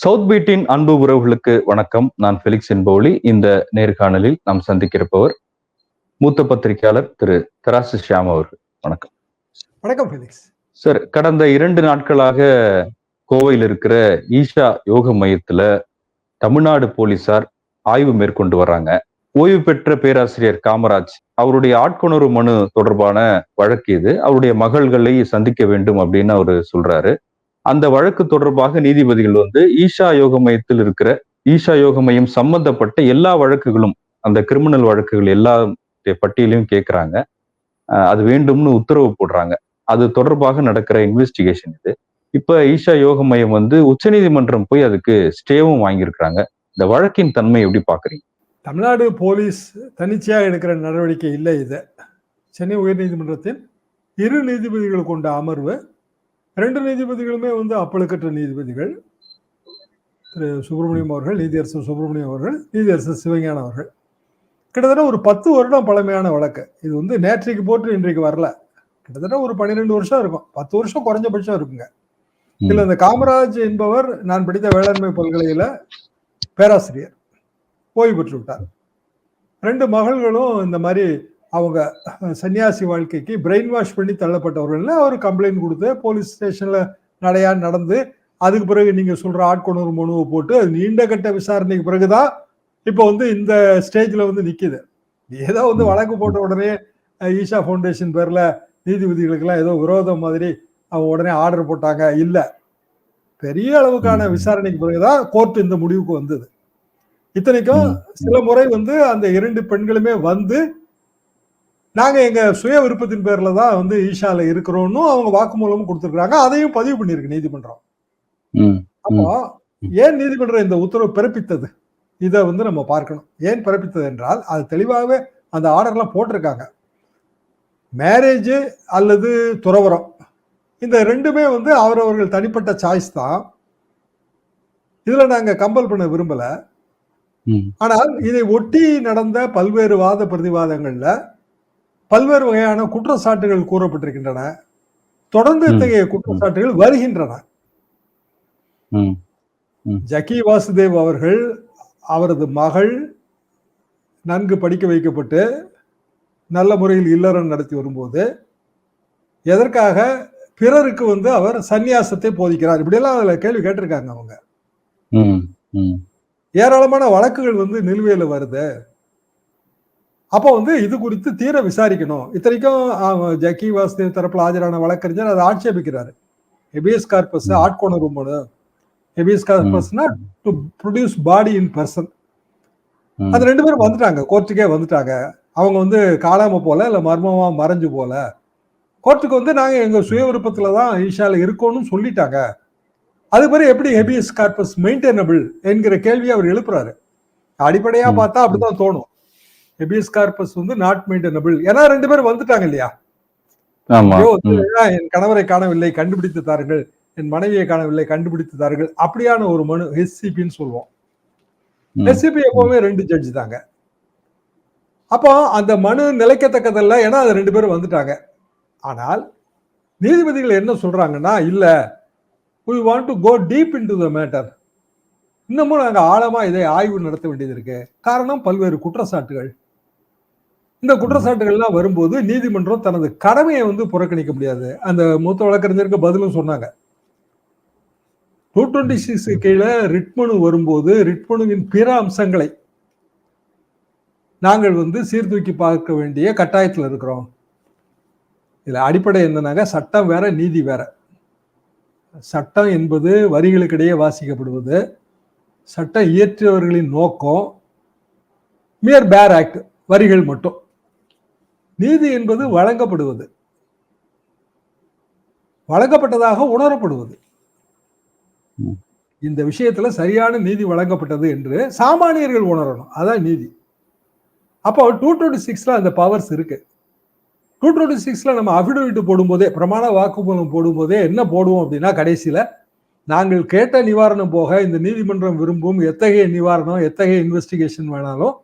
South பீட்டின் அன்பு உறவுகளுக்கு வணக்கம். நான் ஃபெலிக்ஸ் என்போலி இந்த நேர்காணலில் நாம் சந்திக்கிறப்பவர் மூத்த பத்திரிகையாளர் திரு தராசு ஷியாம் அவர்கள். வணக்கம். வணக்கம் ஃபெலிக்ஸ். சார் கடந்த இரண்டு நாட்களாக கோவையில் இருக்கிற ஈஷா யோக மையத்துல தமிழ்நாடு போலீசார் ஆய்வு மேற்கொண்டு வர்றாங்க. ஓய்வு பெற்ற பேராசிரியர் காமராஜ் அவருடைய ஆட்கொணர்வு மனு தொடர்பான வழக்கு இது. அவருடைய மகள்களை சந்திக்க வேண்டும் அப்படின்னு அவரு சொல்றாரு. அந்த வழக்கு தொடர்பாக நீதிபதிகள் வந்து ஈஷா யோக மையத்தில் இருக்கிற ஈஷா யோக மையம் சம்பந்தப்பட்ட எல்லா வழக்குகளும் அந்த கிரிமினல் வழக்குகள் எல்லா பட்டியலையும் கேட்குறாங்க அது வேண்டும்னு உத்தரவு போடுறாங்க. அது தொடர்பாக நடக்கிற இன்வெஸ்டிகேஷன் இது. இப்ப ஈஷா யோக மையம் வந்து உச்சநீதிமன்றம் போய் அதுக்கு ஸ்டேவும் வாங்கியிருக்கிறாங்க. இந்த வழக்கின் தன்மை எப்படி பாக்குறீங்க? தமிழ்நாடு போலீஸ் தனிச்சையாக எடுக்கிற நடவடிக்கை இல்லை இது. சென்னை உயர்நீதிமன்றத்தின் இரு நீதிபதிகள் கொண்ட அமர்வு ரெண்டு நீதிபதிகளுமே வந்து அப்பழுக்கற்ற நீதிபதிகள். திரு சுப்பிரமணியம் அவர்கள் நீதியரசர் சுப்பிரமணியம் அவர்கள் நீதியரசர் சிவஞானம் அவர்கள். கிட்டத்தட்ட ஒரு பத்து வருடம் பழமையான வழக்கு. இது வந்து நேற்றைக்கு போட்டு இன்றைக்கு வரல. கிட்டத்தட்ட ஒரு பன்னிரெண்டு வருஷம் இருக்கும். பத்து வருஷம் குறைஞ்சபட்சம் இருக்குங்க. இதுல இந்த காமராஜ் என்பவர் நான் படித்த வேளாண்மை பல்கலையில பேராசிரியர். ஓய்வு பெற்று விட்டார். ரெண்டு மகள்களும் இந்த மாதிரி அவங்க சன்னியாசி வாழ்க்கைக்கு பிரெயின் வாஷ் பண்ணி தள்ளப்பட்டவர்கள் அவர் கம்ப்ளைண்ட் கொடுத்து போலீஸ் ஸ்டேஷன்ல நடையா நடந்து அதுக்கு பிறகு நீங்க சொல்ற ஆட்கொணர்வு மனுவை போட்டு அது நீண்ட கட்ட விசாரணைக்கு பிறகுதான் இப்போ வந்து இந்த ஸ்டேஜ்ல வந்து நிக்குது. ஏதோ வந்து வழக்கு போட்ட உடனே ஈஷா ஃபவுண்டேஷன் பேர்ல நீதிபதிகளுக்கெல்லாம் ஏதோ விரோதம் மாதிரி அவங்க உடனே ஆர்டர் போட்டாங்க. இல்ல. பெரிய அளவுக்கான விசாரணைக்கு பிறகுதான் கோர்ட் இந்த முடிவுக்கு வந்தது. இத்தனைக்கும் சில முறை வந்து அந்த இரண்டு பெண்களுமே வந்து நாங்க எங்க சுய விருப்பத்தின் பேர்ல தான் வந்து ஈஷால இருக்கிறோம்னு அவங்க வாக்குமூலமும் கொடுத்துருக்காங்க அதையும் பதிவு பண்ணிருக்கு நீதிமன்றம். அப்போ ஏன் நீதிமன்றம் இந்த உத்தரவு பிறப்பித்தது? இதை வந்து நம்ம பார்க்கணும். ஏன் பிறப்பித்தது என்றால் அது தெளிவாகவே அந்த ஆர்டர்லாம் போட்டிருக்காங்க. மேரேஜ் அல்லது துறவரம் இந்த ரெண்டுமே வந்து அவரவர்கள் தனிப்பட்ட சாய்ஸ் தான். இதுல நாங்க கம்பல் பண்ண விரும்பல. ஆனால் இதை ஒட்டி நடந்த பல்வேறு வாத பிரதிவாதங்கள்ல பல்வேறு வகையான குற்றச்சாட்டுகள் கூறப்பட்டிருக்கின்றன. தொடர்ந்து இத்தகைய குற்றச்சாட்டுகள் வருகின்றன. ஜக்கி வாசுதேவ் அவர்கள் அவரது மகள் நன்கு படிக்க வைக்கப்பட்டு நல்ல முறையில் இல்லறம் நடத்தி வரும்போது எதற்காக பிறருக்கு வந்து அவர் சந்நியாசத்தை போதிக்கிறார்? இப்படியெல்லாம் அதுல கேள்வி கேட்டிருக்காங்க அவங்க. ஏராளமான வழக்குகள் வந்து நிலுவையில் வருது. அப்போ வந்து இது குறித்து தீர விசாரிக்கணும். இத்தனைக்கும் ஜக்கி வாசுதேவ் தரப்புல ஆஜரான வழக்கறிஞர் அதை ஆட்சேபிக்கிறாரு. ஹெபியஸ் கார்பஸ் ஆட்கொணர்வு மனு. Habeas கார்பஸ்னா to produce body in person அது ரெண்டு பேரும் வந்துட்டாங்க. கோர்ட்டுக்கே வந்துட்டாங்க. அவங்க வந்து காணாம போல இல்ல மர்மமா மறைஞ்சு போல. கோர்ட்டுக்கு வந்து நாங்க எங்க சுய விருப்பத்துல தான் ஈஷால இருக்கோம்னு சொல்லிட்டாங்க. அது பிறகு எப்படி ஹெபியஸ் கார்பஸ் மெயின்டைனபிள் என்கிற கேள்வியை அவர் எழுப்புறாரு. அடிப்படையா பார்த்தா அப்படிதான் தோணும். ஹெபியஸ் கார்பஸ் வந்து நாட் மெயின்டைனபிள் ஏன்னா ரெண்டு பேரும் வந்துட்டாங்க இல்லையா? என் கணவரை காணவில்லை கண்டுபிடித்து தாருங்கள் என் மனைவியை காணவில்லை கண்டுபிடித்து தாருங்கள் அப்படியான ஒரு மனு எஸ்சிபின்னு சொல்லுவோம். எஸ்சிபி எப்பவுமே ரெண்டு ஜட்ஜ் தாங்க. அப்போ அந்த மனு நிலைக்கத்தக்கதல்ல ஏன்னா அது ரெண்டு பேரும் வந்துட்டாங்க. ஆனால் நீதிபதிகள் என்ன சொல்றாங்கன்னா இல்ல we want to go deep into the matter இன்னமும் நாங்கள் ஆழமா இதை ஆய்வு நடத்த வேண்டியது இருக்கு. காரணம் பல்வேறு குற்றச்சாட்டுகள். இந்த குற்றச்சாட்டுகள்லாம் வரும்போது நீதிமன்றம் தனது கடமையை வந்து புறக்கணிக்க முடியாது. அந்த மூத்த வழக்கறிஞருக்கு பதிலும் சொன்னாங்க. டூ டுவெண்ட்டி சிக்ஸ் கீழே ரிட்மனு வரும்போது ரிட்மனுவின் பிற அம்சங்களை நாங்கள் வந்து சீர்தூக்கி பார்க்க வேண்டிய கட்டாயத்தில் இருக்கிறோம். இதுல அடிப்படை என்னன்னாங்க? சட்டம் வேற நீதி வேற. சட்டம் என்பது வரிகளுக்கிடையே வாசிக்கப்படுவது. சட்டம் இயற்றியவர்களின் நோக்கம். மியர் பேர் ஆக்ட் வரிகள் மட்டும். நீதி என்பது வழங்கப்படுவது. வழங்கப்பட்டதாக உணரப்படுவது. இந்த விஷயத்துல சரியான நீதி வழங்கப்பட்டது என்று சாமானியர்கள் உணரணும். அதான் நீதி. அப்போ டூ டுவெண்ட்டி சிக்ஸ்ல அந்த பவர்ஸ் இருக்கு. டூ டுவெண்ட்டி சிக்ஸ்ல நம்ம அபிடவிட் போடும்போதே பிரமாண வாக்குமூலம் போடும்போதே என்ன போடுவோம் அப்படின்னா கடைசியில நாங்கள் கேட்ட நிவாரணம் போக இந்த நீதிமன்றம் விரும்பும் எத்தகைய நிவாரணம் எத்தகைய இன்வெஸ்டிகேஷன் வேணாலும்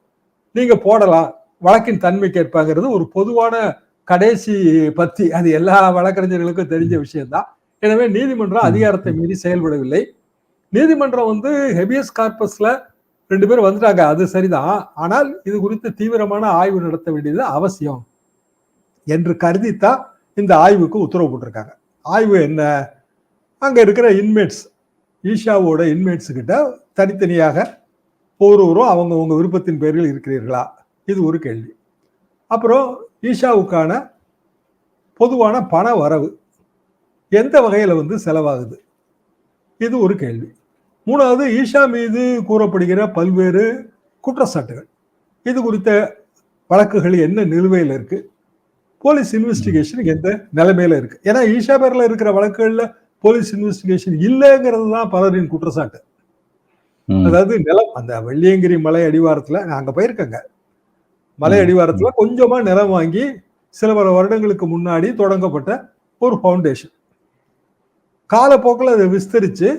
நீங்க போடலாம். வழக்கின் தன்மை கேட்பாங்கிறது ஒரு பொதுவான கடைசி பத்தி அது எல்லா வழக்கறிஞர்களுக்கும் தெரிஞ்ச விஷயம்தான். எனவே நீதிமன்றம் அதிகாரத்தை மீறி செயல்படவில்லை. நீதிமன்றம் வந்து ஹெபியஸ் கார்பஸ்ல ரெண்டு பேர் வந்துட்டாங்க அது சரிதான். ஆனால் இது குறித்து தீவிரமான ஆய்வு நடத்த வேண்டியது அவசியம் என்று கருதித்தான் இந்த ஆய்வுக்கு உத்தரவு போட்டிருக்காங்க. ஆய்வு என்ன? அங்க இருக்கிற இன்மேட்ஸ் ஈஷாவோட இன்மேட்ஸ் கிட்ட தனித்தனியாக ஒவ்வொருவரும் அவங்க உங்க விருப்பத்தின் பேரில் இருக்கிறீர்களா? இது ஒரு கேள்வி. அப்புறம் ஈஷாவுக்கான பொதுவான பண வரவு எந்த வகையில வந்து செலவாகுது? இது ஒரு கேள்வி. மூணாவது ஈஷா மீது கூறப்படுகிற பல்வேறு குற்றச்சாட்டுகள். இது குறித்த வழக்குகள் என்ன நிலுவையில் இருக்கு? போலீஸ் இன்வெஸ்டிகேஷன் எந்த நிலைமையில இருக்கு? ஏன்னா ஈஷா பேர்ல இருக்கிற வழக்குகள்ல போலீஸ் இன்வெஸ்டிகேஷன் இல்லைங்கிறது தான் பலரின் குற்றச்சாட்டு. அதாவது நிலம் அந்த வெள்ளியங்கிரி மலை அடிவாரத்துல நான் அங்க போயிருக்கேங்க. மலை. அடிவாரத்துல கொஞ்சமா நிலம் வாங்கி சில பல வருடங்களுக்கு முன்னாடி தொடங்கப்பட்ட ஒரு ஃபவுண்டேஷன் காலப்போக்கில் அதை விஸ்தரிச்சு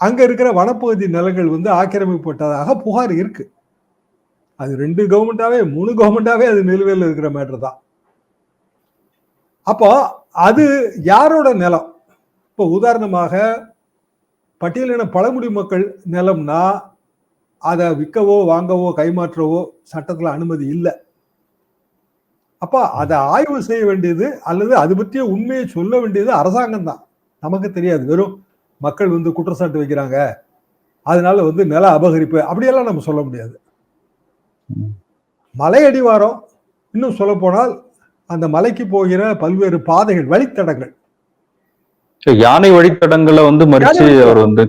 அங்க இருக்கிற வனப்பகுதி நிலங்கள் வந்து ஆக்கிரமிப்பட்டதாக புகார் இருக்கு. அது ரெண்டு கவர்மெண்டாவே மூணு கவர்மெண்டாவே அது நிலுவையில் இருக்கிற மேட்டர் தான். அப்போ அது யாரோட நிலம்? இப்போ உதாரணமாக பட்டியலின பழங்குடி மக்கள் நிலம்னா அதை விற்கவோ வாங்கவோ கைமாற்றவோ சட்டத்துல அனுமதி இல்லை. அப்ப அதை ஆய்வு செய்ய வேண்டியது அல்லது அது பற்றிய உண்மையை சொல்ல வேண்டியது அரசாங்கம் தான். நமக்கு தெரியாது. வெறும் மக்கள் வந்து குற்றச்சாட்டு வைக்கிறாங்க. அதனால வந்து நில அபகரிப்பு அப்படியெல்லாம் நம்ம சொல்ல முடியாது. மலை அடிவாரம் இன்னும் சொல்ல போனால் அந்த மலைக்கு போகிற பல்வேறு பாதைகள் வழித்தடங்கள். யானை வழித்தடங்களை வந்து மறிச்சு அவர் வந்து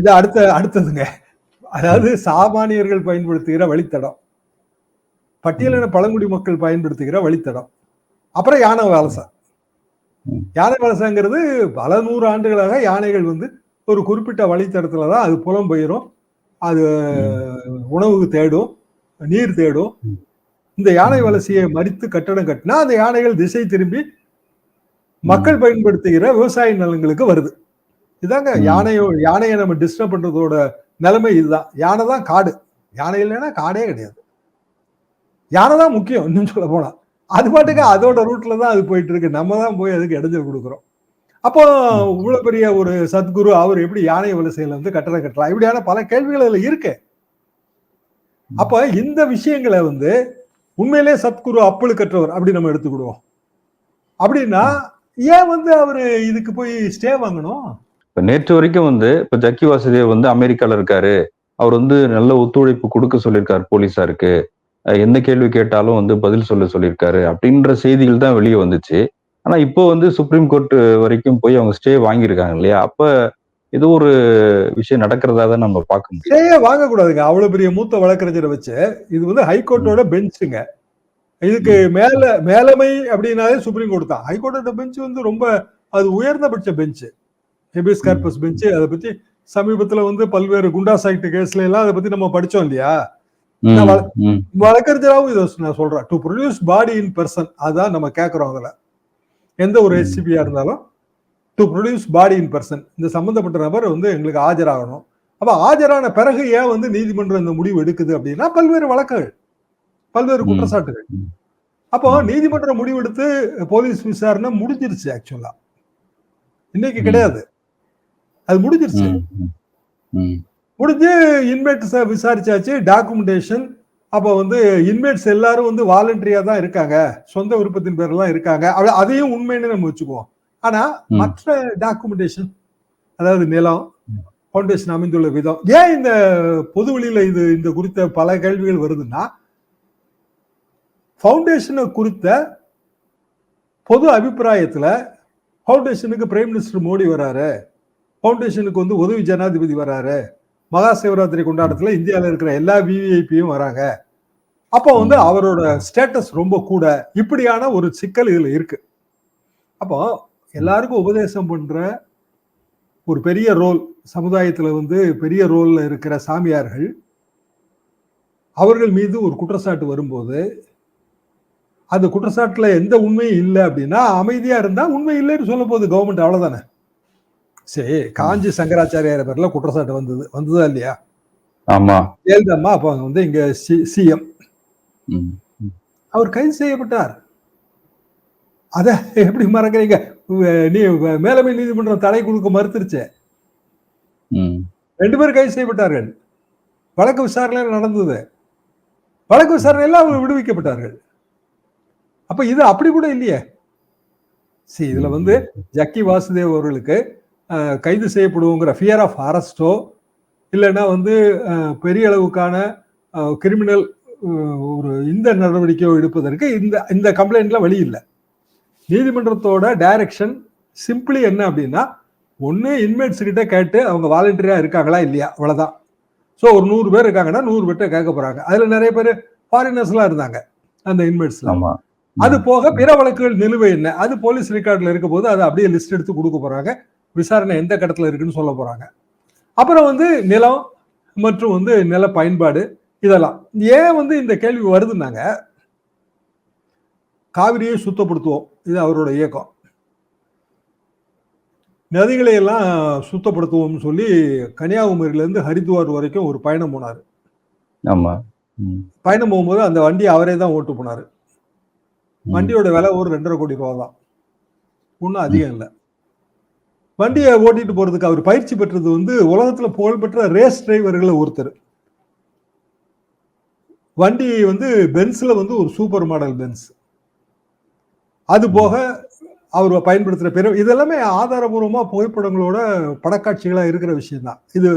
இது அடுத்த அடுத்ததுங்க. அதாவது சாமானியர்கள் பயன்படுத்துகிற வழித்தடம் பட்டியலின பழங்குடி மக்கள் பயன்படுத்துகிற வழித்தடம். அப்புறம் யானை வலசை. யானை வலசைங்கிறது பல நூறு ஆண்டுகளாக யானைகள் வந்து ஒரு குறிப்பிட்ட வழித்தடத்துல தான் அது புலம் பெயரும் அது உணவுக்கு தேடும் நீர் தேடும். இந்த யானை வலசையை மறித்து கட்டடம் கட்டினா அந்த யானைகள் திசை திரும்பி மக்கள் பயன்படுத்துகிற விவசாய நிலங்களுக்கு வருது. இதாங்க. யானையோ யானையை நம்ம டிஸ்டர்ப் பண்றதோட நிலைமை இதுதான். யானை தான் காடு. யானை இல்லைன்னா காடே கிடையாது. யானை தான் முக்கியம் இன்னும் சொல்ல போனா. அது பாட்டுக்கு அதோட ரூட்ல தான் அது போயிட்டு இருக்கு. நம்ம தான் போய் அதுக்கு இடைஞ்சல் கொடுக்குறோம். அப்போ இவ்வளவு பெரிய ஒரு சத்குரு அவர் எப்படி யானை வலசையில வந்து கட்டடம் கட்டலாம்? இப்படியான பல கேள்விகள் அதுல இருக்கு. அப்ப இந்த விஷயங்களை வந்து உண்மையிலே சத்குரு அப்பழு கற்றவர் அப்படி நம்ம எடுத்துக்கிடுவோம். அப்படின்னா ஏன் வந்து அவரு இதுக்கு போய் ஸ்டே வாங்கணும்? இப்ப நேற்று வரைக்கும் வந்து இப்ப ஜக்கி வாசுதேவ் வந்து அமெரிக்கால இருக்காரு. அவர் வந்து நல்ல ஒத்துழைப்பு கொடுக்க சொல்லியிருக்காரு போலீஸாருக்கு. எந்த கேள்வி கேட்டாலும் வந்து பதில் சொல்ல சொல்லியிருக்காரு அப்படின்ற செய்திகள் தான் வெளியே வந்துச்சு. ஆனா இப்போ வந்து சுப்ரீம் கோர்ட் வரைக்கும் போய் அவங்க ஸ்டே வாங்கியிருக்காங்க இல்லையா? அப்ப ஏதோ ஒரு விஷயம் நடக்கிறதா தான் நம்ம பார்க்க முடியும். ஸ்டேயே வாங்கக்கூடாதுங்க. அவ்வளவு பெரிய மூத்த வழக்கறிஞரை வச்சு இது வந்து ஹைகோர்ட்டோட பெஞ்சுங்க. இதுக்கு மேல மேலமை அப்படின்னாலே சுப்ரீம் கோர்ட் தான். ஹைகோர்ட்டோட பெஞ்ச் வந்து ரொம்ப அது உயர்ந்தபட்ச பெஞ்ச். ஹெபியஸ் கார்பஸ் பெஞ்ச் அதை பத்தி சமீபத்துல வந்து பல்வேறு குண்டாஸ் ஆக்ட் கேஸ்ல எல்லாம் அதை பத்தி நம்ம படிச்சோம் இல்லையா? வழக்கறிஞராகவும் இதை நான் சொல்றேன். To produce body in person அதான் நம்ம கேட்கறோம் அதுல. எந்த ஒரு. ஹெச்சிபியா இருந்தாலும் to produce body in person இந்த சம்பந்தப்பட்ட நபர் வந்து எங்களுக்கு ஆஜராகணும். அப்ப ஆஜரான பிறகு ஏன் வந்து நீதிமன்றம் இந்த முடிவு எடுக்குது அப்படின்னா பல்வேறு வழக்குகள் பல்வேறு. குற்றச்சாட்டுகள். அப்போ நீதிமன்றம் முடிவெடுத்து போலீஸ் விசாரணை முடிஞ்சிருச்சு ஆக்சுவலா இன்னைக்கு. கிடையாது. அது முடிஞ்சிருச்சு. முடிஞ்சு இன்மேட்ஸை விசாரிச்சாச்சு டாக்குமெண்டேஷன் அப்போ வந்து இன்மேட்ஸ் எல்லாரும் வந்து வாலண்டரியா தான் இருக்காங்க. சொந்த விருப்பத்தின் பேர்ல தான் இருக்காங்க அதையும் உண்மைன்னு நம்ம வச்சுக்குவோம். ஆனா. மற்ற டாக்குமெண்டேஷன் அதாவது நிலம். ஃபவுண்டேஷன் அமைந்துள்ள விதம் ஏன் இந்த பொது வெளியில இது இந்த குறித்த பல கேள்விகள் வருதுன்னா ஃபவுண்டேஷனை குறித்த பொது அபிப்பிராயத்துல ஃபவுண்டேஷனுக்கு பிரைம் மினிஸ்டர் மோடி வராரு. ஃபவுண்டேஷனுக்கு வந்து உதவி ஜனாதிபதி வராரு. மகா சிவராத்திரி கொண்டாட்டத்துல இந்தியாவில் இருக்கிற எல்லா விவிஐபியும் வராங்க. அப்போ வந்து அவரோட ஸ்டேட்டஸ் ரொம்ப கூட. இப்படியான ஒரு சிக்கல் இதுல இருக்கு. அப்போ எல்லாருக்கும் உபதேசம் பண்ற ஒரு பெரிய ரோல் சமுதாயத்துல வந்து பெரிய ரோல்ல இருக்கிற சாமியார்கள் அவர்கள் மீது ஒரு குற்றச்சாட்டு வரும்போது அந்த குற்றச்சாட்டுல எந்த உண்மையும் இல்லை அப்படின்னா அமைதியா இருந்தா உண்மை இல்லைன்னு சொல்ல போகுது கவர்மெண்ட் அவ்வளவுதானே? சரி காஞ்சி சங்கராச்சாரியார் பேர்ல குற்றச்சாட்டு வந்தது வந்ததா இல்லையா? ஆமா. ஜெயலலிதா அப்ப வந்து இங்க சிஎம். அவர் கைது செய்யப்பட்டார். அத எப்படி மறக்கிறீங்க? நீ மேலமை நீதிமன்றம் தடை கொடுக்க மறுத்துருச்சு. ரெண்டு பேரும் கைது செய்யப்பட்டார்கள். வழக்கு விசாரணை நடந்தது. வழக்கு விசாரணையில் அவங்க விடுவிக்கப்பட்டார்கள். அப்ப இது அப்படி கூட இல்லையே. சரி இதுல வந்து ஜக்கி வாசுதேவ் அவர்களுக்கு கைது செய்யப்படுவோங்கிற ஃபியர் ஆஃப் அரெஸ்டோ இல்லைன்னா வந்து பெரிய அளவுக்கான கிரிமினல் ஒரு இந்த நடவடிக்கையோ எடுப்பதற்கு இந்த இந்த கம்ப்ளைண்ட்ல வழி இல்லை. நீதிமன்றத்தோட டைரக்ஷன் சிம்பிளி என்ன அப்படின்னா ஒன்று இன்மேட்ஸ் கிட்ட கேட்டு அவங்க வாலண்டியரா இருக்காங்களா இல்லையா அவ்வளவுதான். ஸோ ஒரு நூறு பேர் இருக்காங்கன்னா நூறு பேர்ட்ட கேட்க போறாங்க. அதுல நிறைய பேர் ஃபாரினர்ஸ்லாம் இருந்தாங்க அந்த இன்மேட்ஸ்ல அது போக பிற வழக்குகள் நிலுவை என்ன? அது போலீஸ் ரெக்கார்ட்ல இருக்க போது அதை அப்படியே லிஸ்ட் எடுத்து கொடுக்க போறாங்க. விசாரணை எந்த கட்டத்துல இருக்குன்னு சொல்ல போறாங்க. அப்புறம் வந்து நிலம் மற்றும் வந்து நில பயன்பாடு இதெல்லாம். ஏன் வந்து இந்த கேள்வி வருதுன்னாங்க காவிரியை சுத்தப்படுத்துவோம். இது அவரோட இயக்கம். நதிகளை எல்லாம் சுத்தப்படுத்துவோம்னு சொல்லி கன்னியாகுமரியில இருந்து ஹரித்வார் வரைக்கும் ஒரு பயணம் போனார். ஆமா. ம். பயணம் போகும்போது அந்த வண்டியை அவரே தான் ஓட்டு போனாரு. வண்டியோட விலை ஒரு ரெண்டரை கோடி ரூபா தான் ஒன்றும் அதிகம் இல்லை. வண்டியை ஓட்டிட்டு போறதுக்கு அவர் பயிற்சி பெற்றது வந்து உலகத்துல புகழ்பெற்ற ரேஸ் டிரைவர்களை ஒருத்தர். வண்டி வந்து பென்ஸ்ல வந்து ஒரு சூப்பர் மாடல் பென்ஸ் அது போக அவர் பயன்படுத்துற பெரு இதெல்லாமே ஆதாரபூர்வமா புகைப்படங்களோட படக்காட்சிகளா இருக்கிற விஷயம் தான் இது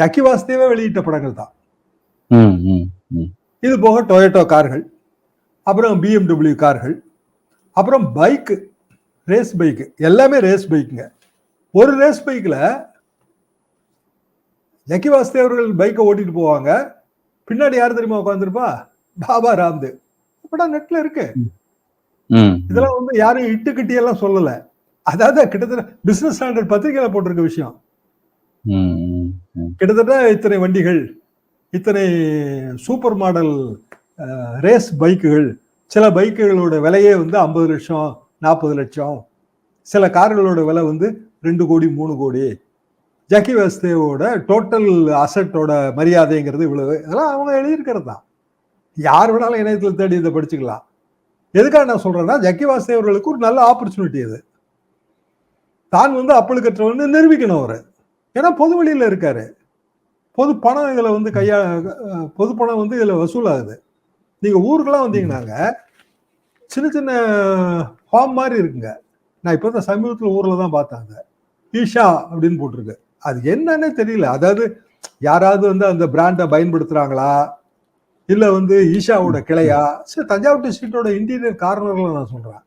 ஜக்கி வாசுதேவே வெளியிட்ட படங்கள் தான். இது போக டொயோட்டோ கார்கள் அப்புறம் பிஎம்டபிள்யூ கார்கள் அப்புறம் பைக்கு ரேஸ் பைக்கு எல்லாமே ரேஸ் பைக்குங்க ஒரு ரேஸ் பைக்கில் ஜக்கி அவர்கள் பைக்கை ஓட்டிட்டு போவாங்க. பின்னாடி யார் தெரியுமா உட்காந்துருப்பா பாபா ராம்தேவ். இப்படா நெட்ல இருக்கு. இதெல்லாம் வந்து யாரும் இட்டு கட்டி எல்லாம் சொல்லல. அதாவது கிட்டத்தட்ட பிசினஸ் ஸ்டாண்டர்ட் பத்திரிகையில போட்டிருக்க விஷயம். கிட்டத்தட்ட இத்தனை வண்டிகள் இத்தனை சூப்பர் மாடல் ரேஸ் பைக்குகள் சில பைக்குகளோட விலையே வந்து ஐம்பது லட்சம் நாற்பது லட்சம். சில கார்களோட விலை வந்து ரெண்டு கோடி மூணு கோடி. ஜக்கி வாஸ்தேவோட டோட்டல் அசட்டோட மரியாதைங்கிறது இவ்வளவு. இதெல்லாம் அவங்க எழுதியிருக்கிறது? தான் யார் வேணாலும் இணையத்தில் தேடி இதை படிச்சுக்கலாம். எதுக்காக நான் சொல்றேன்னா ஜக்கி வாஸ்தேவர்களுக்கு ஒரு நல்ல ஆப்பர்ச்சுனிட்டி இது தான் வந்து அப்பழுக்கற்றவன்னு நிரூபிக்கணும் அவர். ஏன்னா பொது வழியில் இருக்காரு. பொது பணம் இதில் வந்து கையா பொது பணம் வந்து இதில் வசூலாகுது. நீங்கள் ஊருக்கெல்லாம் வந்தீங்கன்னாங்க சின்ன சின்ன ஃபார்ம் மாதிரி இருக்குங்க. நான் இப்போ தான் சமீபத்தில் ஊரில் தான் பார்த்தாங்க ஈஷா அப்படின்னு போட்டிருக்கு. அது என்னன்னே தெரியல. அதாவது யாராவது வந்து அந்த பிராண்டை பயன்படுத்துறாங்களா? இல்ல வந்து ஈஷாவோட கிளையா? சரி தஞ்சாவூர் டிஸ்ட்ரிக்டோட இன்டீரியர் கார்னர்ல நான் சொல்றேன்.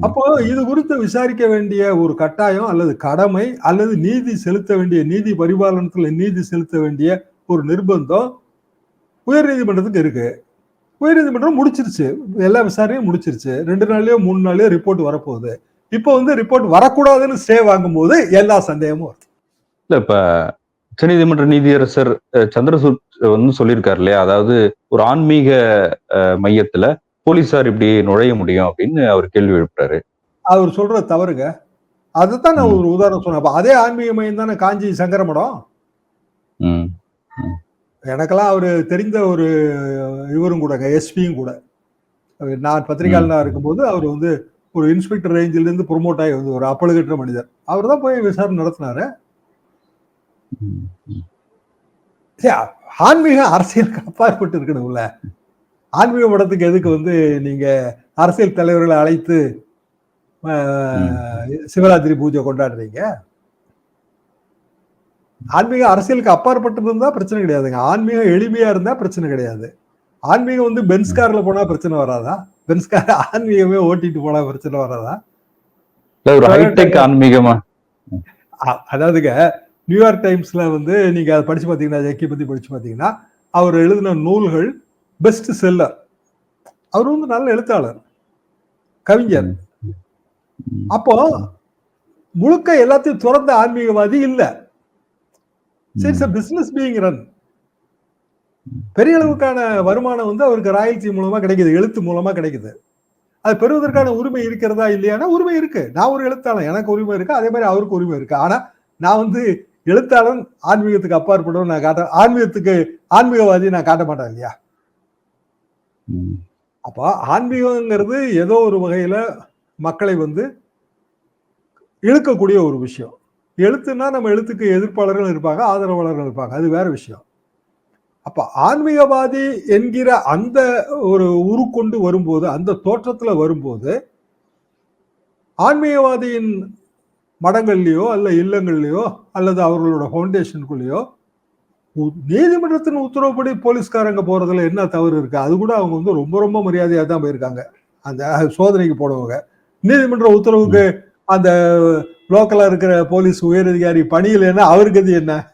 அப்போ இது குறித்து விசாரிக்க வேண்டிய ஒரு கட்டாயம் அல்லது கடமை அல்லது நீதி செலுத்த வேண்டிய நீதி பரிபாலனத்துல நீதி செலுத்த வேண்டிய ஒரு நிர்பந்தம் உயர்நீதிமன்றத்துக்கு இருக்கு. உயர்நீதிமன்றம் முடிச்சிருச்சு. எல்லா விசாரணையும் முடிச்சிருச்சு. ரெண்டு நாள்லயோ மூணு நாள்லயோ ரிப்போர்ட் வரப்போகுது. இப்போ வந்து ரிப்போர்ட் வரக்கூடாதுன்னு ஸ்டே வாங்கும்போது எல்லா சந்தேகமும் வருது. இல்ல இப்ப உச்சநீதிமன்ற நீதியரசர் சந்திரசூட் வந்து சொல்லியிருக்காரு இல்லையா? அதாவது ஒரு ஆன்மீக மையத்துல போலீசார் இப்படி நுழைய முடியும் அப்படின்னு அவர் கேள்வி எழுப்புறாரு. அவர் சொல்றது தவறுங்க. அதைத்தான் நான் ஒரு உதாரணம் சொன்னேன். அப்ப அதே ஆன்மீக மையம் தானே காஞ்சி சங்கரமடம் ம். எனக்கெல்லாம் அவர் தெரிந்த ஒரு இவரும் கூட எஸ்பியும் கூட. நான் பத்திரிகையாளனா இருக்கும்போது அவர் வந்து ஒரு இன்ஸ்பெக்டர் ரேஞ்சிலேருந்து ப்ரொமோட் ஆகி வந்து ஒரு அப்பழுகற்ற மனிதர். அவர் தான் போய் விசாரணை நடத்தினாரு. சரி, ஆன்மீக அரசியலுக்கு அப்பாற்பட்டு இருக்கணும்ல. ஆன்மீக மடத்துக்கு எதுக்கு வந்து நீங்க அரசியல் தலைவர்களை அழைத்து சிவராத்திரி பூஜை கொண்டாடுறீங்க? ஆன்மீக அரசியலுக்கு அப்பாற்பட்டு இருந்தா பிரச்சனை கிடையாதுங்க. ஆன்மீகம் எளிமையா இருந்தா பிரச்சனை கிடையாது. ஆன்மீகம் வந்து பென்ஸ் கார்ல போனா பிரச்சனை வராதா? பென்ஸ் கார் ஆன்மீகமே ஓட்டிட்டு போனா பிரச்சனை வராதா? ஒரு ஹைடெக் ஆன்மீகமா? அதாவதுங்க நியூயார்க் டைம்ஸ்ல வந்து நீங்க அதை படிச்சு பாத்தீங்கன்னா ஜக்கி பத்தி படிச்சு பாத்தீங்கன்னா அவர் எழுதின நூல்கள் பெஸ்ட் செல்லர் அவர் வந்து நல்ல எழுத்தாளர் கவிஞர். அப்போ முழுக்க எல்லாத்தையும் துறந்த ஆன்மீகவாதி இல்ல. சரி பிசினஸ் பீயிங் ரன் பெரிய அளவுக்கான வருமானம் வந்து அவருக்கு ராயல்டி மூலமா கிடைக்குது எழுத்து மூலமா கிடைக்குது. அது பெறுவதற்கான உரிமை இருக்கிறதா இல்லையானா உரிமை இருக்கு. நான் ஒரு எழுத்தாளன் எனக்கு உரிமை இருக்கு அதே மாதிரி அவருக்கு உரிமை இருக்கு. ஆனா நான் வந்து எழுத்தாளன் ஆன்மீகத்துக்கு அப்பாற்படும் நான் காட்ட ஆன்மீகத்துக்கு ஆன்மீகவாதி நான் காட்ட மாட்டேன் இல்லையா. அப்போ ஆன்மீகங்கிறது ஏதோ ஒரு வகையில மக்களை வந்து இழுக்கக்கூடிய ஒரு விஷயம். எழுத்துன்னா நம்ம எழுத்துக்கு எதிர்ப்பாளர்கள் இருப்பாங்க ஆதரவாளர்கள் இருப்பாங்க அது வேற விஷயம். அப்ப ஆன்மீகவாதி என்கிற அந்த ஒரு உருக்கொண்டு வரும்போது அந்த தோற்றத்துல வரும்போது ஆன்மீகவாதியின் மடங்கள்லையோ அல்ல இல்லங்கள்லையோ அல்லது அவர்களோட ஃபவுண்டேஷனுக்குள்ளேயோ நீதிமன்றத்தின் உத்தரவுப்படி போலீஸ்காரங்க போறதுல என்ன தவறு இருக்கு? அது கூட அவங்க வந்து ரொம்ப ரொம்ப மரியாதையாக தான் போயிருக்காங்க. அந்த சோதனைக்கு போனவங்க. நீதிமன்ற உத்தரவுக்கு அந்த லோக்கலா இருக்கிற போலீஸ் உயரதிகாரி பணியில் என்ன? அவருக்கு அது என்ன?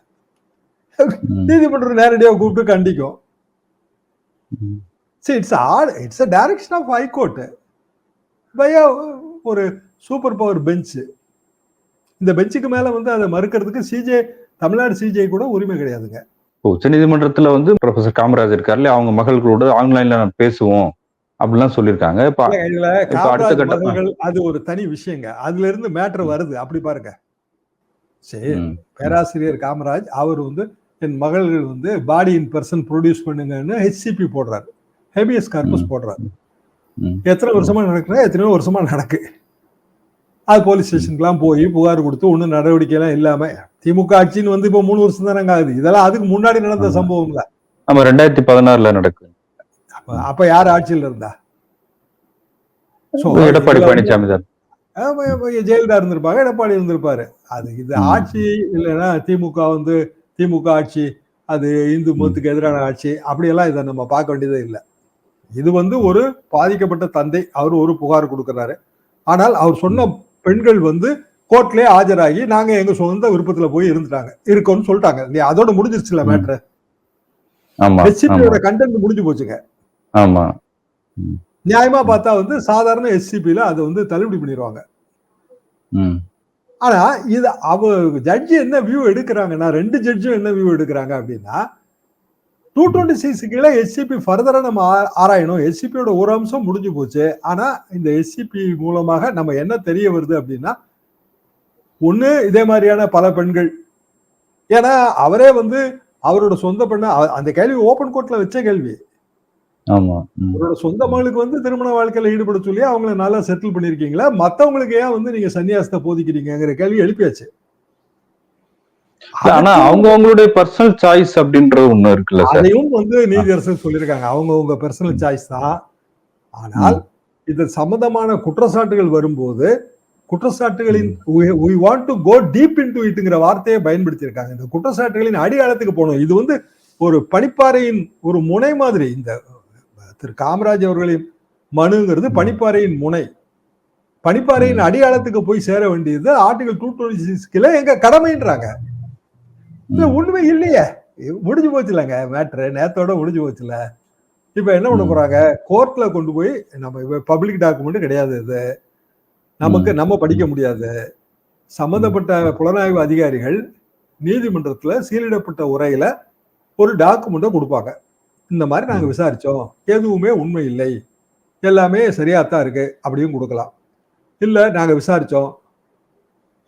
நீதிமன்றம் நேரடியாக கூப்பிட்டு கண்டிக்கும். ம். It's odd it's a direction of high court by ஒரு சூப்பர் பவர் பெஞ்ச் இந்த பெஞ்சுக்கு மேல வந்து அதை மறுக்கிறதுக்கு சிஜே தமிழ்நாடு சிஜே கூட உரிமை கிடையாதுங்க. இப்போ உச்சநீதிமன்றத்துல வந்து ப்ரொஃபசர் காமராஜ் இருக்காருல்ல அவங்க மகள்களோட ஆன்லைன்ல நான் பேசுவோம் அப்படிலாம் சொல்லியிருக்காங்க. மகள்கள் அது ஒரு தனி விஷயங்க. அதுல இருந்து மேட்டர் வருது. அப்படி பாருங்க. சரி பேராசிரியர் காமராஜ் அவர் வந்து என் மகள்கள் வந்து பாடி இன் பர்சன் ப்ரொடியூஸ் பண்ணுங்கன்னு ஹெச்சிபி போடுறாரு. Habeas corpus. போடுறாரு. எத்தனை வருஷமா நடக்குது எத்தனையோ வருஷமா நடக்கு. அது போலீஸ் ஸ்டேஷனுக்குலாம் போய் புகார் கொடுத்து ஒன்றும் நடவடிக்கை எல்லாம் இல்லாம திமுக ஆட்சின்னு வந்து இப்போ மூணு வருஷம் தானங்க ஆகுது. இதெல்லாம் அதுக்கு முன்னாடி நடந்த ஆமா. சம்பவம்ல நம்ம ரெண்டாயிரத்தி பதினாறுல நடக்குது அப்ப- யார் ஆட்சியில் இருந்தா? எடப்பாடி பழனிசாமி தான். ஆமா, ஆமா, ஜெயலலிதா இருந்திருப்பாங்க எடப்பாடி இருந்திருப்பாரு. அது இது. ஆட்சி இல்லைன்னா திமுக வந்து திமுக ஆட்சி அது இந்து மதத்துக்கு எதிரான ஆட்சி அப்படியெல்லாம் இதை நம்ம பார்க்க வேண்டியதே இல்லை. இது வந்து ஒரு பாதிக்கப்பட்ட தந்தை அவர் ஒரு புகார் கொடுக்கிறாரு. ஆனால் அவர் சொன்ன பெண்கள் வந்து கோர்ட்லயே ஆஜராகி நாங்க எங்க சொந்த விருப்பத்துல போய் இருந்துட்டாங்க. இருக்கோம்னு சொல்லிட்டாங்க. இல்லையா? அதோட முடிஞ்சிருச்சுல. மேட்ரு. ஹெச்சிபியோட கண்டென்ட் முடிஞ்சு போச்சுங்க. ஆமா. நியாயமா பார்த்தா வந்து சாதாரண எஸ்சிபில அதை வந்து தள்ளுபடி பண்ணிடுவாங்க ஆனா இது அவ ஜட்ஜி என்ன வியூ எடுக்கிறாங்கன்னா ரெண்டு ஜட்ஜும் என்ன வியூ எடுக்கிறாங்க அப்படின்னா டூ டுவெண்ட்டி சிக்ஸ் கீழே எஸ்சிபி ஃபர்தராக நம்ம ஆ- ஆராயணும். எஸ்சிபியோட ஒரு அம்சம் முடிஞ்சு போச்சு. ஆனால் இந்த எஸ்சிபி மூலமாக நம்ம என்ன தெரிய வருது அப்படின்னா ஒன்று இதே மாதிரியான பல பெண்கள். ஏன்னா அவரே வந்து அவரோட சொந்த பெண்ணை அந்த கேள்வி ஓப்பன் கோர்ட்டில் வச்ச கேள்வி. சொந்த மகளுக்கு வந்து திருமண வாழ்க்கையில ஈடுபட சொல்லி அவங்கள நல்லா செட்டில் பண்ணிருக்கீங்களா? மத்தவங்களுக்கு ஏன் வந்து நீங்க சன்னியாசத்தை போதிக்கிறீங்கிற கேள்வி எழுப்பியாச்சு. ஆனா அவங்க அவங்களுடைய பர்சனல் சாய்ஸ் அப்படின்றது ஒண்ணு இருக்குல்ல அதையும் வந்து நீதியரசர் சொல்லியிருக்காங்க. அவங்க உங்க பர்சனல் சாய்ஸ் தான். ஆனால் இது சம்பந்தமான குற்றச்சாட்டுகள் வரும்போது குற்றச்சாட்டுகளின் we want to go deep into itங்கிற வார்த்தையை பயன்படுத்தியிருக்காங்க. இந்த குற்றச்சாட்டுகளின் அடியாளத்துக்கு போகணும். இது வந்து ஒரு பனிப்பாறையின் ஒரு முனை மாதிரி. இந்த திரு காமராஜ் அவர்களின் மனுங்கிறது பனிப்பாறையின் முனை. பனிப்பாறையின் அடியாளத்துக்கு போய் சேர வேண்டியது ஆர்டிகல் டூ டுவெண்ட்டி சிக்ஸ்ல எங்க கடமைன்றாங்க. இல்ல. உண்மை இல்லையே. முடிஞ்சு போச்சு இல்லைங்க மேட்ரு. நேத்தோட முடிஞ்சு போச்சுல. இப்ப என்ன பண்ண. போறாங்க? கோர்ட்ல கொண்டு போய் நம்ம பப்ளிக் டாக்குமெண்ட் கிடையாது இது. நமக்கு நம்ம படிக்க முடியாது. சம்பந்தப்பட்ட புலனாய்வு அதிகாரிகள் நீதிமன்றத்துல சீலிடப்பட்ட உரையில ஒரு டாக்குமெண்ட்டை கொடுப்பாங்க. இந்த மாதிரி நாங்க ம். விசாரிச்சோம். எதுவுமே உண்மை இல்லை. எல்லாமே சரியாத்தான் இருக்கு அப்படியும் கொடுக்கலாம். இல்ல நாங்க விசாரிச்சோம்.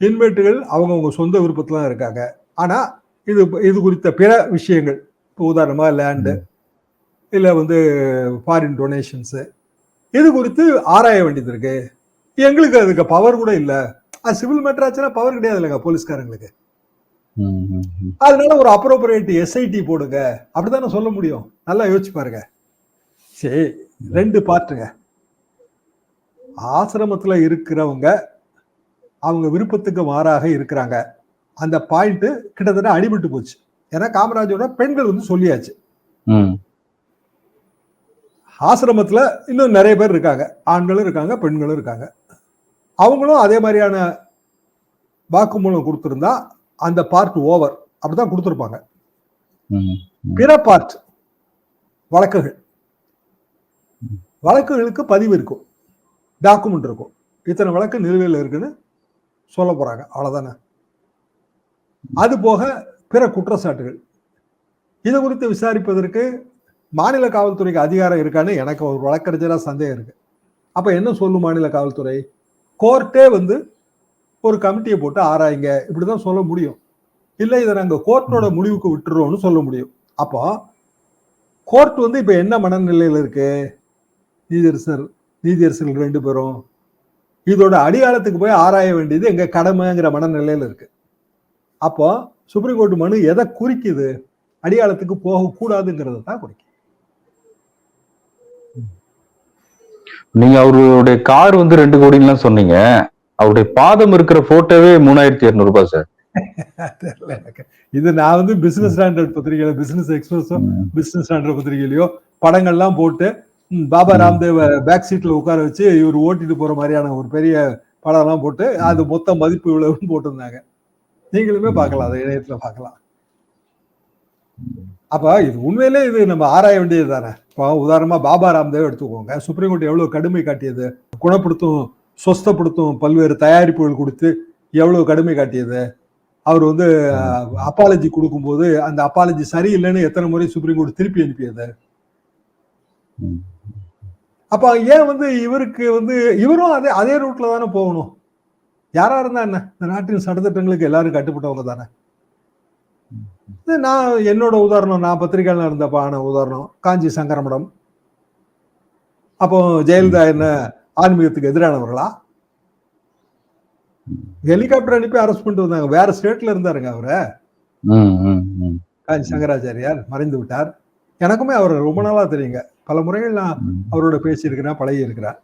இன்மேட்டுகள் அவங்கவுங்க சொந்த விருப்பத்துல தான் இருக்காங்க. ஆனா இது இது குறித்த பிற விஷயங்கள் இப்போ உதாரணமா லேண்டு இல்ல வந்து ஃபாரின் டொனேஷன்ஸ் இது குறித்து ஆராய வேண்டியது இருக்கு. எங்களுக்கு அதுக்கு பவர் கூட இல்ல. அது சிவில் மேட்டர் ஆச்சுன்னா பவர் கிடையாது இல்லைங்க போலீஸ்காரங்களுக்கு. அதனால ஒரு அப்ரோப்ரியேட் எஸ்ஐடி போடுங்க. அப்படிதானே சொல்ல முடியும்? நல்லா யோசிச்சு பாருங்க. சரி. ரெண்டு பார்ட்டுங்க. ஆசிரமத்துல இருக்கிறவங்க அவங்க விருப்பத்துக்கு மாறாக இருக்கிறாங்க. அந்த பாயிண்ட் கிட்டத்தட்ட அடிபட்டு போச்சு. ஏன்னா காமராஜோட பெண்கள் வந்து சொல்லியாச்சு. ஆசிரமத்துல இன்னும் நிறைய பேர் இருக்காங்க. ஆண்களும் இருக்காங்க பெண்களும் இருக்காங்க. அவங்களும் அதே மாதிரியான வாக்குமூலம் கொடுத்திருந்தா அந்த பார்ட் ஓவர் அப்படிதான் கொடுத்திருப்பாங்க. பிற பார்ட் வழக்குகள். வழக்குகளுக்கு பதிவு இருக்கும். டாக்குமெண்ட் இருக்கும். இத்தனை வழக்கு நிலுவையில் இருக்குன்னு சொல்ல போறாங்க. அவ்வளவுதானே? அது போக பிற குற்றச்சாட்டுகள். இது குறித்து விசாரிப்பதற்கு மாநில காவல்துறைக்கு அதிகாரம் இருக்கான்னு எனக்கு ஒரு வழக்கறிஞரா சந்தேகம் இருக்கு. அப்ப என்ன சொல்லும் மாநில காவல்துறை? கோர்ட்டே வந்து ஒரு கமிட்டியை போட்டு ஆராய்ங்க. இப்படிதான் சொல்ல முடியும். இல்லை இதை நாங்க கோர்ட்டோட முடிவுக்கு விட்டுறோம்னு சொல்ல முடியும். அப்போ கோர்ட் வந்து இப்ப என்ன மனநிலையில இருக்கு? நீதியரசர் நீதியரசர்கள் ரெண்டு பேரும். இதோட அடியாளத்துக்கு போய் ஆராய வேண்டியது எங்க கடமைங்கிற மனநிலையில இருக்கு. அப்போ சுப்ரீம் கோர்ட் மனு எதை குறிக்குது? அடியாளத்துக்கு போகக்கூடாதுங்கிறத தான் குறிக்குது. நீங்க அவருடைய கார் வந்து ரெண்டு கோடின்லாம் சொன்னீங்க. அவருடைய பாதம் இருக்கிற போட்டோவே மூணாயிரத்தி இருநூறு ரூபாய் சார் இது நான் வந்து பிசினஸ் ஸ்டாண்டர்ட் பத்திரிகையில பிசினஸ் எக்ஸ்பிரஸோ பிசினஸ் ஸ்டாண்டர்ட் பத்திரிகையிலயோ படங்கள்லாம் போட்டு பாபா. ராம்தேவ பேக் சீட்ல உட்கார வச்சு இவர் ஓட்டிட்டு போற மாதிரியான ஒரு பெரிய படம் எல்லாம் போட்டு அது மொத்த மதிப்பு இவ்வளவுன்னு போட்டிருந்தாங்க. நீங்களுமே பார்க்கலாம் அதை இணையத்துல பார்க்கலாம். அப்ப இது உண்மையிலே இது நம்ம ஆராய வேண்டியது தானே இப்போ உதாரணமா பாபா ராம்தேவ் எடுத்துக்கோங்க. சுப்ரீம் கோர்ட் எவ்வளவு கடுமை காட்டியது? குணப்படுத்தும் சொஸ்தப்படுத்தும் பல்வேறு தயாரிப்புகள் கொடுத்து எவ்வளவு கடுமை காட்டியது? அவர் வந்து அப்பாலஜி கொடுக்கும்போது அந்த அப்பாலஜி சரியில்லைன்னு எத்தனை முறை சுப்ரீம் கோர்ட் திருப்பி அனுப்பியது. அப்ப ஏன் வந்து இவருக்கு வந்து இவரும் அதே அதே ரூட்ல தானே போகணும்? யாரா இருந்தா என்ன? இந்த நாட்டின் சட்டத்திட்டங்களுக்கு எல்லாரும் கட்டுப்பட்டவங்க தானே? நான் என்னோட உதாரணம் நான் பத்திரிகையாளர் இருந்தப்ப ஆன உதாரணம் காஞ்சி சங்கரமடம். அப்போ ஜெயலலிதா என்ன ஆன்மீகத்துக்கு எதிரானவர்களா? ஹெலிகாப்டர் அனுப்பி அரெஸ்ட் பண்ணிட்டு வந்தாங்க. வேற ஸ்டேட்ல இருந்தாருங்க அவரு. காஞ்சி சங்கராச்சாரியார் மறைந்து விட்டார். எனக்குமே அவர் ரொம்ப நாளா தெரியுங்க. பல முறைகள் நான் அவரோட பேசியிருக்கிறேன் பழகி இருக்கிறேன்.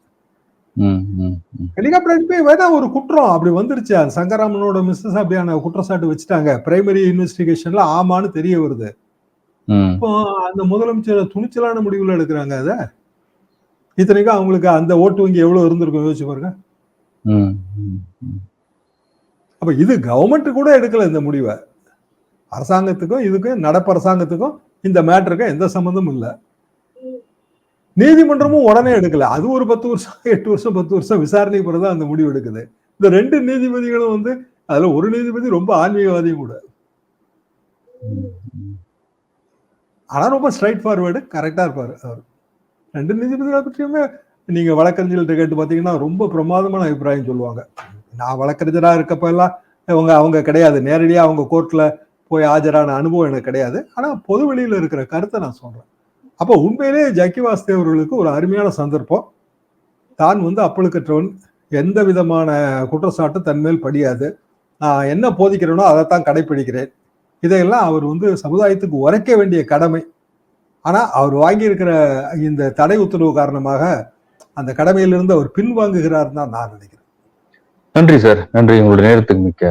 ஹெலிகாப்டர் அனுப்பி வேணா ஒரு குற்றம் அப்படி வந்துருச்சு. அந்த சங்கராமனோட மிஸ்ஸஸ் அப்படியான குற்றச்சாட்டு வச்சுட்டாங்க. பிரைமரி இன்வெஸ்டிகேஷன்ல ஆமான்னு தெரிய வருது. இப்போ அந்த முதலமைச்சர் துணிச்சலான முடிவுல எடுக்கிறாங்க அத. இத்தனைக்கும் அவங்களுக்கு அந்த ஓட்டு வங்கி எவ்வளவு இருந்திருக்கும் யோசிச்சு பாருங்க. அப்ப இது கவர்மெண்ட் கூட எடுக்கல இந்த முடிவை. அரசாங்கத்துக்கும் இதுக்கும் நடப்பு அரசாங்கத்துக்கும் இந்த மேட்டருக்கும் எந்த சம்மந்தமும் இல்லை. நீதிமன்றமும் உடனே எடுக்கல. அது ஒரு பத்து வருஷம் எட்டு வருஷம் பத்து வருஷம் விசாரணை பிறகுதான் அந்த முடிவு எடுக்குது. இந்த ரெண்டு நீதிபதிகளும் வந்து அதுல ஒரு நீதிபதி ரொம்ப ஆன்மீகவாதியும் கூட. ஆனா ரொம்ப ஸ்ட்ரைட் ஃபார்வேர்டு கரெக்டா இருப்பாரு அவர். ரெண்டு நீதிபதிகளை பற்றியுமே நீங்க வழக்கறிஞர்கள்ட்ட கேட்டு பாத்தீங்கன்னா ரொம்ப பிரமாதமான அபிப்பிராயம் சொல்லுவாங்க. நான் வழக்கறிஞரா இருக்கப்ப எல்லாம் அவங்க அவங்க கிடையாது. நேரடியா அவங்க கோர்ட்ல போய் ஆஜரான அனுபவம் எனக்கு கிடையாது. ஆனா பொது வெளியில இருக்கிற கருத்தை நான் சொல்றேன். அப்போ உண்மையிலேயே ஜக்கி வாசுதேவ் அவர்களுக்கு ஒரு அருமையான சந்தர்ப்பம். தான் வந்து அப்பழுக்கற்றவன். எந்த விதமான குற்றச்சாட்டு தன்மேல் படியாது. நான் என்ன போதிக்கிறேனோ அதைத்தான் கடைப்பிடிக்கிறேன். இதையெல்லாம் அவர் வந்து சமுதாயத்துக்கு உரைக்க வேண்டிய கடமை. ஆனால் அவர் வாங்கியிருக்கிற இந்த தடை உத்தரவு காரணமாக அந்த கடமையிலிருந்து அவர் பின்வாங்குகிறார் தான் நான் நினைக்கிறேன். நன்றி சார். நன்றி. உங்களுடைய நேரத்துக்கு மிக்க